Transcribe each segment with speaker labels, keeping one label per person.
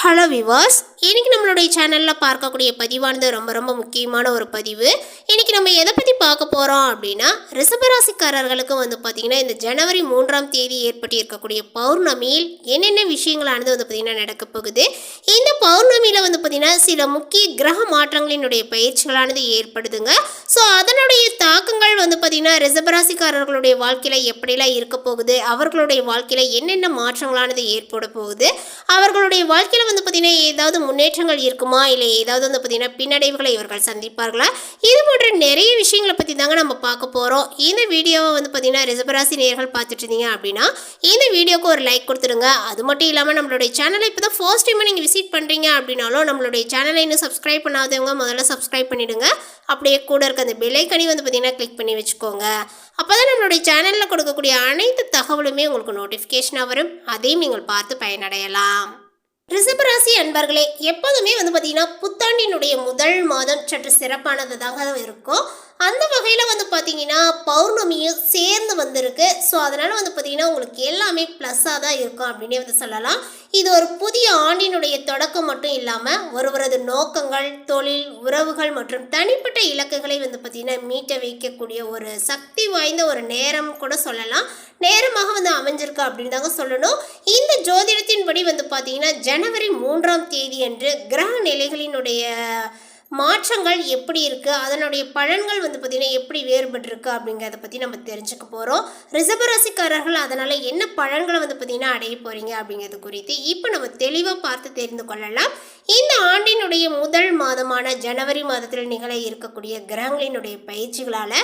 Speaker 1: Hello விவாஸ் இன்றைக்கி நம்மளுடைய சேனலில் பார்க்கக்கூடிய பதிவானது ரொம்ப ரொம்ப முக்கியமான ஒரு பதிவு. இன்றைக்கி நம்ம எதை பற்றி பார்க்க போகிறோம் அப்படின்னா ரிசபராசிக்காரர்களுக்கு வந்து பார்த்திங்கன்னா இந்த ஜனவரி மூன்றாம் தேதி ஏற்பட்டு இருக்கக்கூடிய பௌர்ணமியில் என்னென்ன விஷயங்களானது வந்து பார்த்திங்கன்னா நடக்க போகுது. இந்த பௌர்ணமியில் வந்து பார்த்திங்கன்னா சில முக்கிய கிரக மாற்றங்களினுடைய பயிற்சிகளானது ஏற்படுதுங்க. ஸோ அதனுடைய தாக்கங்கள் வந்து பார்த்திங்கன்னா ரிசபராசிக்காரர்களுடைய வாழ்க்கையில் எப்படிலாம் இருக்க போகுது? அவர்களுடைய வாழ்க்கையில் என்னென்ன மாற்றங்களானது ஏற்பட போகுது? அவர்களுடைய வாழ்க்கையில் வந்து பார்த்திங்கன்னா ஏதாவது முன்னேற்றங்கள் இருக்குமா? இல்லை ஏதாவது வந்து பார்த்திங்கன்னா பின்னடைவுகளை இவர்கள் சந்திப்பார்களா? இது போன்ற நிறைய விஷயங்களை பற்றி தாங்க நம்ம பார்க்க போகிறோம் இந்த வீடியோவை வந்து பார்த்திங்கன்னா ரிசபராசி நேர்கள் பார்த்துட்டு இருந்தீங்க அப்படின்னா இந்த வீடியோக்கு ஒரு லைக் கொடுத்துருங்க அது மட்டும் இல்லாமல் நம்மளுடைய சேனலை இப்போ தான் ஃபர்ஸ்ட் டைம் நீங்கள் விசிட் பண்ணுறீங்க அப்படின்னாலும் நம்மளுடைய சேனலை இன்னும் சப்ஸ்கிரைப் பண்ணாதவங்க முதல்ல சப்ஸ்கிரைப் பண்ணிவிடுங்க அப்படியே கூட இருக்க அந்த பெல்லைக்கனி வந்து பார்த்திங்கன்னா கிளிக் பண்ணி வச்சுக்கோங்க. அப்போ தான் நம்மளுடைய சேனலில் கொடுக்கக்கூடிய அனைத்து தகவலுமே உங்களுக்கு நோட்டிஃபிகேஷனாக வரும். அதையும் நீங்கள் பார்த்து பயனடையலாம். ரிஷபராசி அன்பர்களே எப்போதுமே வந்து பார்த்தீங்கன்னா புத்தாண்டினுடைய முதல் மாதம் சற்று சிறப்பானது தாங்க இருக்கும். அந்த வகையில் வந்து பார்த்தீங்கன்னா பௌர்ணமியும் சேர்ந்து வந்திருக்கு. ஸோ அதனால் வந்து பார்த்தீங்கன்னா உங்களுக்கு எல்லாமே ப்ளஸ்ஸாக தான் இருக்கும் அப்படின்னே வந்து சொல்லலாம். இது ஒரு புதிய ஆண்டினுடைய தொடக்கம் மட்டும் இல்லாமல் ஒருவரது நோக்கங்கள் தொழில் உறவுகள் மற்றும் தனிப்பட்ட இலக்குகளை வந்து பார்த்தீங்கன்னா மீட்ட வைக்கக்கூடிய ஒரு சக்தி வாய்ந்த ஒரு நேரம் கூட சொல்லலாம். நேரமாக வந்து அமைஞ்சிருக்கு அப்படின்னு தாங்க சொல்லணும். இந்த ஜோதிடத்தின்படி வந்து பார்த்தீங்கன்னா ஜனவரி மூன்றாம் தேதி அன்று கிரக நிலைகளினுடைய மாற்றங்கள் எப்படி இருக்குது அதனுடைய பலன்கள் வந்து பார்த்திங்கன்னா எப்படி வேறுபட்டிருக்கு அப்படிங்கிறத பற்றி நம்ம தெரிஞ்சுக்க போகிறோம் ரிசபராசிக்காரர்கள் அதனால் என்ன பலன்களை வந்து பார்த்திங்கன்னா அடைய போகிறீங்க அப்படிங்கிறது குறித்து இப்போ நம்ம தெளிவாக பார்த்து தெரிந்து கொள்ளலாம். இந்த ஆண்டினுடைய முதல் மாதமான ஜனவரி மாதத்தில் நிகழ இருக்கக்கூடிய கிரகங்களினுடைய பயிற்சிகளால்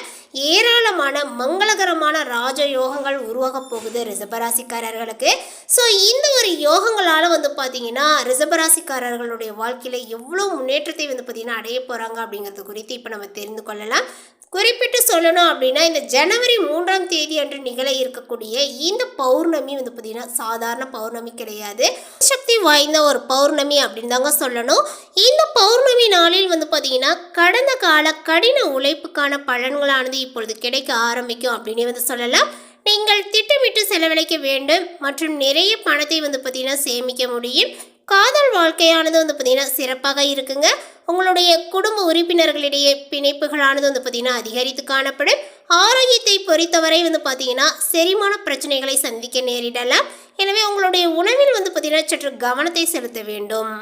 Speaker 1: ஏராளமான மங்களகரமான ராஜ யோகங்கள் உருவாக போகுது ரிசபராசிக்காரர்களுக்கு ஸோ இந்த ஒரு யோகங்கள் வந்து பார்த்தீங்கன்னா ரிசபராசிக்காரர்களுடைய வாழ்க்கையில் எவ்வளோ முன்னேற்றத்தை வந்து பார்த்திங்கன்னா அடைய போகிறாங்க அப்படிங்கிறது குறித்து இப்போ நம்ம தெரிந்து கொள்ளலாம். குறிப்பிட்டு சொல்லணும் அப்படின்னா இந்த ஜனவரி மூன்றாம் தேதி அன்று நிகழ இருக்கக்கூடிய இந்த பௌர்ணமி வந்து பார்த்திங்கன்னா சாதாரண பௌர்ணமி கிடையாது. சக்தி வாய்ந்த ஒரு பௌர்ணமி அப்படின்னு தாங்க சொல்லணும். இந்த பௌர்ணமி நாளில் வந்து பார்த்திங்கன்னா கடந்த கால கடின உழைப்புக்கான பலன்களானது இப்பொழுது கிடைக்க ஆரம்பிக்கும் அப்படின்னு வந்து சொல்லலாம். நீங்கள் திட்டமிட்டு செலவழிக்க வேண்டும் மற்றும் நிறைய பணத்தை வந்து பார்த்திங்கன்னா சேமிக்க முடியும். காதல் வாழ்க்கையானது வந்து பார்த்திங்கன்னா சிறப்பாக இருக்குங்க. உங்களுடைய குடும்ப உறுப்பினர்களிடையே பிணைப்புகளானது வந்து பார்த்திங்கன்னா அதிகரித்து காணப்படும். ஆரோக்கியத்தை பொறுத்தவரை வந்து பார்த்திங்கன்னா செரிமான பிரச்சனைகளை சந்திக்க நேரிடலாம். எனவே உங்களுடைய உணவில் வந்து பார்த்திங்கன்னா சற்று கவனத்தை செலுத்த வேண்டும்.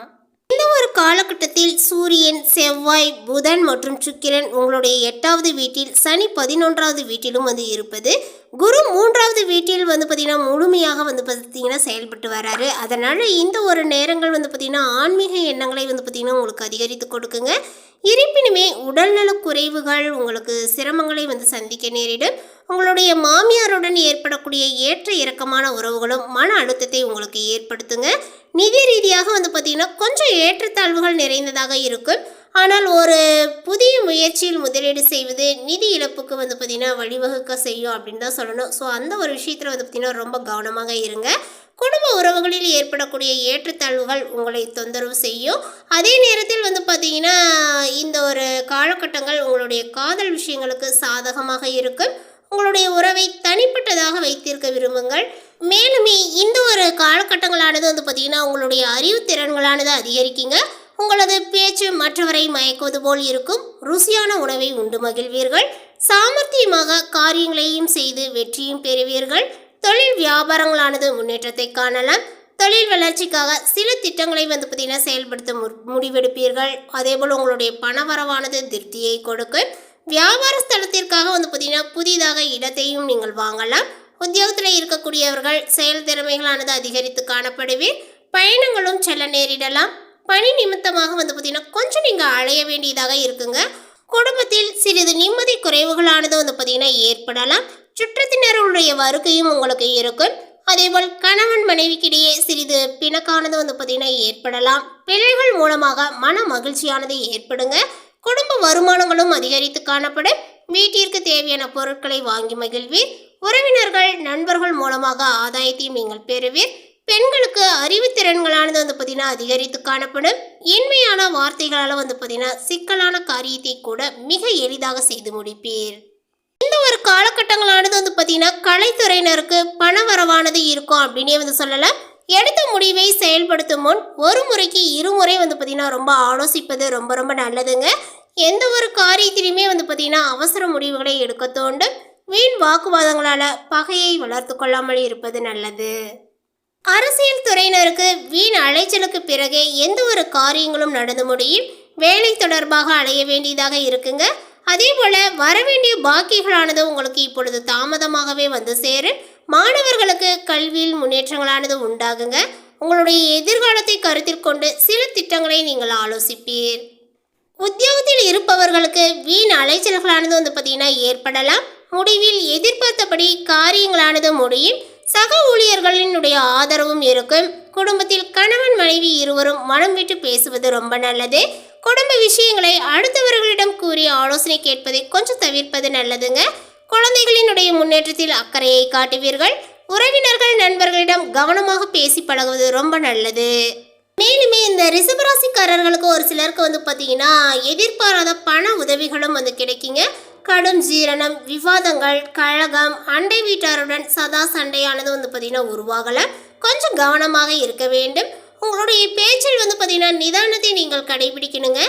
Speaker 1: இந்த ஒரு காலகட்டத்தில் சூரியன் செவ்வாய் புதன் மற்றும் சுக்கிரன் உங்களுடைய எட்டாவது வீட்டில் சனி பதினொன்றாவது வீட்டிலும் வந்து இருப்பது. குரு மூன்றாவது வீட்டில் வந்து பார்த்திங்கன்னா முழுமையாக வந்து பார்த்திங்கன்னா செயல்பட்டு வராரு. அதனால் இந்த ஒரு நேரங்கள் வந்து பார்த்திங்கன்னா ஆன்மீக எண்ணங்களை வந்து பார்த்திங்கன்னா உங்களுக்கு அதிகரித்து கொடுக்குங்க. இருப்பினுமே உடல்நலக் குறைவுகள் உங்களுக்கு சிரமங்களை வந்து சந்திக்க நேரிடும். உங்களுடைய மாமியாருடன் ஏற்படக்கூடிய ஏற்ற இறக்கமான உறவுகளும் மன அழுத்தத்தை உங்களுக்கு ஏற்படுத்துங்க. நிதி ரீதியாக வந்து பார்த்திங்கன்னா கொஞ்சம் ஏற்றத்தை ஏற்றத்தாழ்வுகள் நிறைந்ததாக இருக்கும் ஆனால் ஒரு புதிய முயற்சியில் முதலீடு செய்வது நிதி இழப்புக்கு வந்து பார்த்திங்கன்னா வழிவகுக்க செய்யும் அப்படின்னு தான் சொல்லணும். ஸோ அந்த ஒரு விஷயத்தில் வந்து பார்த்திங்கன்னா ரொம்ப கவனமாக இருங்க. குடும்ப உறவுகளில் ஏற்படக்கூடிய ஏற்றத்தாழ்வுகள் உங்களை தொந்தரவு செய்யும். அதே நேரத்தில் வந்து பார்த்திங்கன்னா இந்த ஒரு காலகட்டங்கள் உங்களுடைய காதல் விஷயங்களுக்கு சாதகமாக இருக்கும். உங்களுடைய உறவை தனிப்பட்டதாக வைத்திருக்க விரும்புங்கள். மேலுமே இந்த ஒரு காலகட்டங்களானது வந்து பார்த்திங்கன்னா உங்களுடைய அறிவுத்திறன்களானது அதிகரிக்குங்க. உங்களது பேச்சு மற்றவரை மயக்குவது போல் இருக்கும். ருசியான உணவை உண்டு மகிழ்வீர்கள். சாமர்த்தியமாக காரியங்களையும் செய்து வெற்றியும் பெறுவீர்கள். தொழில் வியாபாரங்களானது முன்னேற்றத்தை காணலாம். தொழில் வளர்ச்சிக்காக சில திட்டங்களை வந்து பார்த்திங்கன்னா செயல்படுத்த மு முடிவெடுப்பீர்கள். அதேபோல் உங்களுடைய பணவரவானது திருப்தியை கொடுக்கும். வியாபார ஸ்தலத்திற்காக வந்து பார்த்திங்கன்னா புதிதாக இடத்தையும் நீங்கள் வாங்கலாம். உத்தியோகத்தில் இருக்கக்கூடியவர்கள் செயல் திறமைகளானது அதிகரித்து காணப்படுவீர். பயணங்களும் செல்ல நேரிடலாம். பணி நிமித்தமாக வந்து பார்த்திங்கன்னா கொஞ்சம் நீங்கள் அலைய வேண்டியதாக இருக்குங்க. குடும்பத்தில் சிறிது நிம்மதி குறைவுகளானது வந்து பார்த்தீங்கன்னா ஏற்படலாம். சுற்றத்தினருடைய வருகையும் உங்களுக்கு இருக்கும். அதேபோல் கணவன் மனைவிக்கிடையே சிறிது பிணக்கானது வந்து பார்த்திங்கன்னா ஏற்படலாம். பிள்ளைகள் மூலமாக மன மகிழ்ச்சியானது ஏற்படுங்க. குடும்ப வருமானங்களும் அதிகரித்து காணப்படும். வீட்டிற்கு தேவையான பொருட்களை வாங்கி மகிழ்வீர். உறவினர்கள் நண்பர்கள் மூலமாக ஆதாயத்தையும் நீங்கள் பெறுவீர். பெண்களுக்கு அறிவுத்திறன்களானது வந்து பார்த்திங்கன்னா அதிகரித்து காணப்படும். இன்மையான வார்த்தைகளால் வந்து பார்த்திங்கன்னா சிக்கலான காரியத்தை கூட மிக எளிதாக செய்து முடிப்பீர். இந்த ஒரு காலகட்டங்களானது வந்து பார்த்தீங்கன்னா கலைத்துறையினருக்கு பண வரவானது இருக்கும் அப்படின்னே வந்து சொல்லலாம் எடுத்த முடிவை செயல்படுத்தும் முன் ஒரு முறைக்கு இருமுறை வந்து பார்த்தீங்கன்னா ரொம்ப ஆலோசிப்பது ரொம்ப ரொம்ப நல்லதுங்க. எந்த ஒரு காரியத்திலையுமே வந்து பார்த்திங்கன்னா அவசர முடிவுகளை எடுக்க தோண்டும் வீண் வாக்குவாதங்களால் பகையை வளர்த்து கொள்ளாமல் இருப்பது நல்லது. அரசியல் துறையினருக்கு வீண் அலைச்சலுக்கு பிறகே எந்த ஒரு காரியங்களும் நடந்து முடியும். வேலை தொடர்பாக அலைய வேண்டியதாக இருக்குங்க. அதே போல் வரவேண்டிய பாக்கிகளானது உங்களுக்கு இப்பொழுது தாமதமாகவே வந்து சேரும். மாணவர்களுக்கு கல்வியில் முன்னேற்றங்களானது உண்டாகுங்க. உங்களுடைய எதிர்காலத்தை கருத்தில் கொண்டு சில திட்டங்களை நீங்கள் ஆலோசிப்பீர். உத்தியோகத்தில் இருப்பவர்களுக்கு வீண் அலைச்சல்களானது வந்து பார்த்தீங்கன்னா ஏற்படலாம். முடிவில் எதிர்பார்த்தபடி காரியங்களானது முடியும். சக ஊழியர்களினுடைய ஆதரவும் இருக்கும். குடும்பத்தில் கணவன் மனைவி இருவரும் மனம் விட்டு பேசுவது ரொம்ப நல்லது. குடும்ப விஷயங்களை அடுத்தவர்களிடம் கூறி ஆலோசனை கேட்பதை கொஞ்சம் தவிர்ப்பது நல்லதுங்க. குழந்தைகளினுடைய முன்னேற்றத்தில் அக்கறையை காட்டுவீர்கள். உறவினர்கள் நண்பர்களிடம் கவனமாக பேசி பழகுவது ரொம்ப நல்லது. மேலுமே இந்த ரிசபராசிக்காரர்களுக்கு ஒரு சிலருக்கு வந்து பார்த்தீங்கன்னா எதிர்பாராத பண உதவிகளும் வந்து கிடைக்குங்க. கடும் ஜீரணம் விவாதங்கள் கழகம் அண்டை வீட்டாருடன் சதா சண்டையானது வந்து பார்த்தீங்கன்னா உருவாகலை. கொஞ்சம் கவனமாக இருக்க வேண்டும். உங்களுடைய பேச்சில் வந்து பார்த்தீங்கன்னா நிதானத்தை நீங்கள் கடைபிடிக்கணுங்க.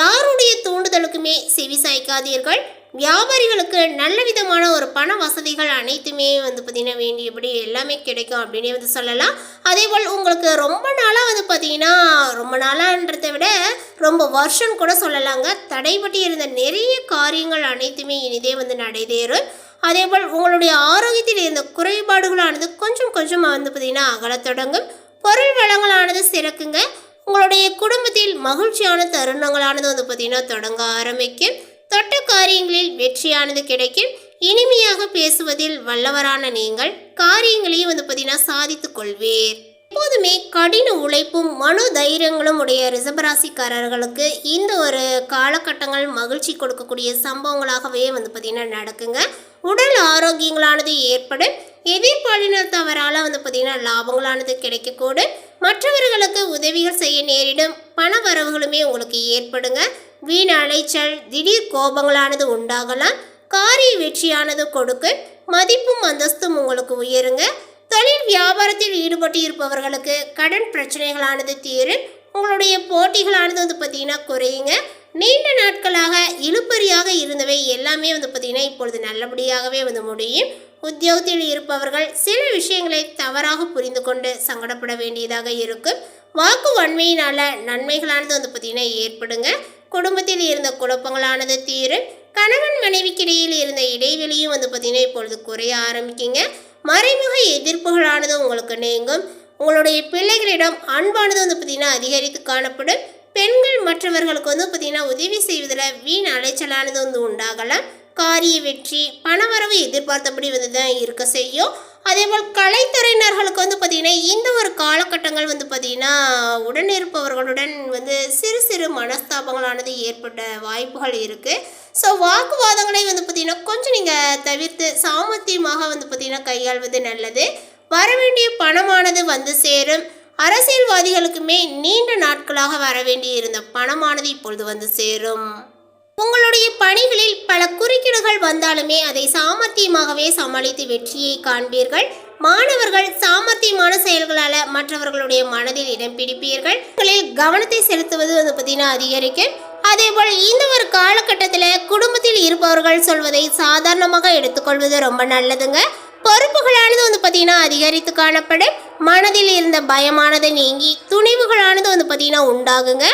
Speaker 1: யாருடைய தூண்டுதலுக்குமே செவி சாய்க்காதீர்கள். வியாபாரிகளுக்கு நல்ல விதமான ஒரு பண வசதிகள் அனைத்துமே வந்து பார்த்திங்கன்னா வேண்டியபடி எல்லாமே கிடைக்கும் அப்படின்னே வந்து சொல்லலாம். அதே போல் உங்களுக்கு ரொம்ப நாளாக வந்து பார்த்தீங்கன்னா ரொம்ப நாளான்றதை விட ரொம்ப வருஷம் கூட சொல்லலாங்க. தடைபட்டு இருந்த நிறைய காரியங்கள் அனைத்துமே இனிதே வந்து நடைபெறும் அதேபோல் உங்களுடைய ஆரோக்கியத்தில் இருந்த குறைபாடுகளானது கொஞ்சம் கொஞ்சமாக வந்து பார்த்திங்கன்னா அகலத் தொடங்கும். பொருள் வளங்களானது சிறக்குங்க. உங்களுடைய குடும்பத்தில் மகிழ்ச்சியான தருணங்களானது வந்து பார்த்தீங்கன்னா தொடங்க ஆரம்பிக்கும். தொட்ட காரியங்களில் வெற்றியானது கிடைக்கும். இனிமையாக பேசுவதில் வல்லவரான நீங்கள் காரியங்களையும் வந்து பார்த்தீங்கன்னா சாதித்துக் கொள்வீர். எப்போதுமே கடின உழைப்பும் மனோ தைரியங்களும் உடைய ரிசபராசிக்காரர்களுக்கு இந்த ஒரு காலகட்டங்கள் மகிழ்ச்சி கொடுக்கக்கூடிய சம்பவங்களாகவே வந்து பார்த்திங்கன்னா நடக்குங்க. உடல் ஆரோக்கியங்களானது ஏற்படும். எதிர் தவறால் வந்து பார்த்திங்கன்னா லாபங்களானது கிடைக்கக்கூடும். மற்றவர்களுக்கு உதவிகள் செய்ய நேரிடும். பண வரவுகளுமே உங்களுக்கு ஏற்படுங்க. வீண் அலைச்சல் திடீர் கோபங்களானது உண்டாகலாம். காரிய வெற்றியானது கொடுக்க மதிப்பும் அந்தஸ்தும் உங்களுக்கு உயருங்க. தொழில் வியாபாரத்தில் ஈடுபட்டு இருப்பவர்களுக்கு கடன் பிரச்சனைகளானது தீரும். உங்களுடைய போட்டிகளானது வந்து பார்த்தீங்கன்னா குறையுங்க. நீண்ட நாட்களாக இழுப்பறியாக இருந்தவை எல்லாமே வந்து பார்த்தீங்கன்னா இப்பொழுது நல்லபடியாகவே வந்து முடியும். உத்தியோகத்தில் இருப்பவர்கள் சில விஷயங்களை தவறாக புரிந்து கொண்டு சங்கடப்பட வேண்டியதாக இருக்கும். வாக்கு வன்மையினால் நன்மைகளானது வந்து பார்த்தீங்கன்னா ஏற்படுங்க. குடும்பத்தில் இருந்த குழப்பங்களானது தீரும். கணவன் மனைவிக்கிடையில் இருந்த இடைவெளியும் வந்து பார்த்திங்கன்னா இப்பொழுது குறைய ஆரம்பிக்குங்க. மறைமுக எதிர்ப்புகளானது உங்களுக்கு நீங்கும். உங்களுடைய பிள்ளைகளிடம் அன்பானது வந்து பார்த்திங்கன்னா அதிகரித்து காணப்படும். பெண்கள் மற்றவர்களுக்கு வந்து பார்த்தீங்கன்னா உதவி செய்வதில் வீண் அலைச்சலானது வந்து உண்டாகலாம் காரிய வெற்றி பணவரவு எதிர்பார்த்தபடி வந்து தான் இருக்க செய்யும். அதேபோல் கலைத்துறையினர்களுக்கு வந்து பார்த்திங்கன்னா இந்த ஒரு காலகட்டங்கள் வந்து பார்த்திங்கன்னா உடன் இருப்பவர்களுடன் வந்து சிறு சிறு மனஸ்தாபங்களானது ஏற்பட்ட வாய்ப்புகள் இருக்குது ஸோ வாக்குவாதங்களை வந்து பார்த்திங்கன்னா கொஞ்சம் நீங்கள் தவிர்த்து சாமர்த்தியமாக வந்து பார்த்திங்கன்னா கையாள்வது நல்லது. வரவேண்டிய பணமானது வந்து சேரும். அரசியல்வாதிகளுக்குமே நீண்ட நாட்களாக வரவேண்டி இருந்த பணமானது இப்பொழுது வந்து சேரும். உங்களுடைய பணிகளில் பல குறுக்கீடுகள் வந்தாலுமே அதை சாமர்த்தியமாகவே சமாளித்து வெற்றியை காண்பீர்கள். மாணவர்கள் சாமர்த்தியமான செயல்களால் மற்றவர்களுடைய மனதில் இடம் பிடிப்பீர்கள். உங்களில் கவனத்தை செலுத்துவது வந்து பார்த்தீங்கன்னா அதிகரிக்கும். அதேபோல் இந்த ஒரு காலகட்டத்தில் குடும்பத்தில் இருப்பவர்கள் சொல்வதை சாதாரணமாக எடுத்துக்கொள்வது ரொம்ப நல்லதுங்க. பொறுப்புகளானது வந்து பார்த்தீங்கன்னா அதிகரித்து காணப்படும். மனதில் இருந்த பயமானது நீங்கி துணிவுகளானது வந்து பார்த்தீங்கன்னா உண்டாகுங்க.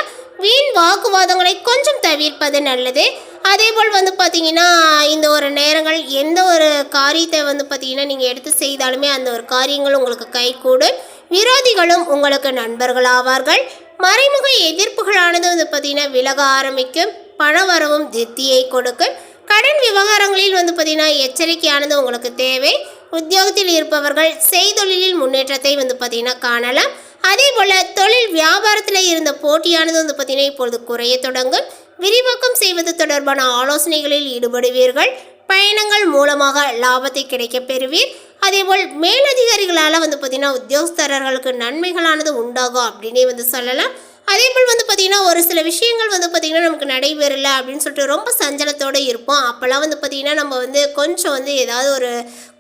Speaker 1: வீண் வாக்குவாதங்களை கொஞ்சம் தவிர்ப்பது நல்லது. அதே போல் வந்து பார்த்தீங்கன்னா இந்த ஒரு நேரங்கள் எந்த ஒரு காரியத்தை வந்து பார்த்தீங்கன்னா நீங்கள் எடுத்து செய்தாலுமே அந்த ஒரு காரியங்கள் உங்களுக்கு கைகூடும். விரோதிகளும் உங்களுக்கு நண்பர்களாவார்கள் மறைமுக எதிர்ப்புகளானது வந்து பார்த்தீங்கன்னா விலக ஆரம்பிக்கும். பண வரவும் திருப்தியை கொடுக்கும். கடன் விவகாரங்களில் வந்து பார்த்தீங்கன்னா எச்சரிக்கையானது உங்களுக்கு தேவை. உத்தியோகத்தில் இருப்பவர்கள் செய்தொழிலில் முன்னேற்றத்தை வந்து பார்த்திங்கன்னா காணலாம். அதே போல் தொழில் வியாபாரத்தில் இருந்த போட்டியானது வந்து பார்த்திங்கன்னா இப்பொழுது குறைய தொடங்கும். விரிவாக்கம் செய்வது தொடர்பான ஆலோசனைகளில் ஈடுபடுவீர்கள். பயணங்கள் மூலமாக லாபத்தை கிடைக்கப் பெறுவீர். அதேபோல் மேலதிகாரிகளால் வந்து பார்த்திங்கன்னா உத்தியோகஸ்தரர்களுக்கு நன்மைகளானது உண்டாகும் அப்படின்னே வந்து சொல்லலாம். அதே போல் வந்து பார்த்திங்கன்னா ஒரு சில விஷயங்கள் வந்து பார்த்திங்கன்னா நமக்கு நடைபெறலை அப்படின்னு சொல்லிட்டு ரொம்ப சஞ்சலத்தோடு இருப்போம். அப்போல்லாம் வந்து பார்த்திங்கன்னா நம்ம வந்து கொஞ்சம் வந்து ஏதாவது ஒரு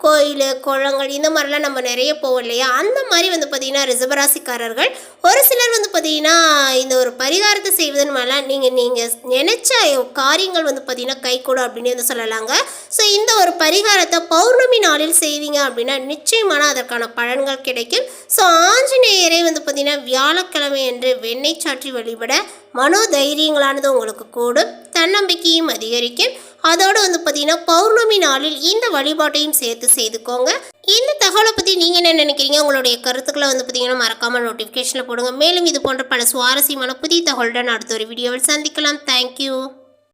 Speaker 1: கோயில் குளங்கள் இந்த மாதிரிலாம் நம்ம நிறைய போவோம் இல்லையா? அந்த மாதிரி வந்து பார்த்திங்கன்னா ரிசபராசிக்காரர்கள் ஒரு சிலர் வந்து பார்த்திங்கன்னா இந்த ஒரு பரிகாரத்தை செய்வதன் மேலே நீங்கள் நீங்கள் நினச்ச காரியங்கள் வந்து பார்த்திங்கன்னா கைகூடும் அப்படின்னு வந்து சொல்லலாங்க. ஸோ இந்த ஒரு பரிகாரத்தை பௌர்ணமி நாளில் செய்வீங்க அப்படின்னா நிச்சயமான அதற்கான பலன்கள் கிடைக்கும். ஸோ ஆஞ்சநேயரை வந்து பார்த்திங்கன்னா வியாழக்கிழமை என்று வெண்ணெய் சாற்றி வழிபட மனோ தைரியங்களானது உங்களுக்கு கூடும். தன்னம்பிக்கையும் அதிகரிக்கும். அதோடு வந்து பார்த்தீங்கன்னா பௌர்ணமி நாளில் இந்த வழிபாட்டையும் சேர்த்து செய்துக்கோங்க. இந்த தகவலை பற்றி நீங்கள் என்ன நினைக்கிறீங்க? உங்களுடைய கருத்துக்களை வந்து பார்த்தீங்கன்னா மறக்காமல் நோட்டிஃபிகேஷனில் போடுங்க. மேலும் இது போன்ற பல சுவாரஸ்யமான புதிய தகவலுடன் அடுத்த ஒரு வீடியோவில் சந்திக்கலாம். தேங்க்யூ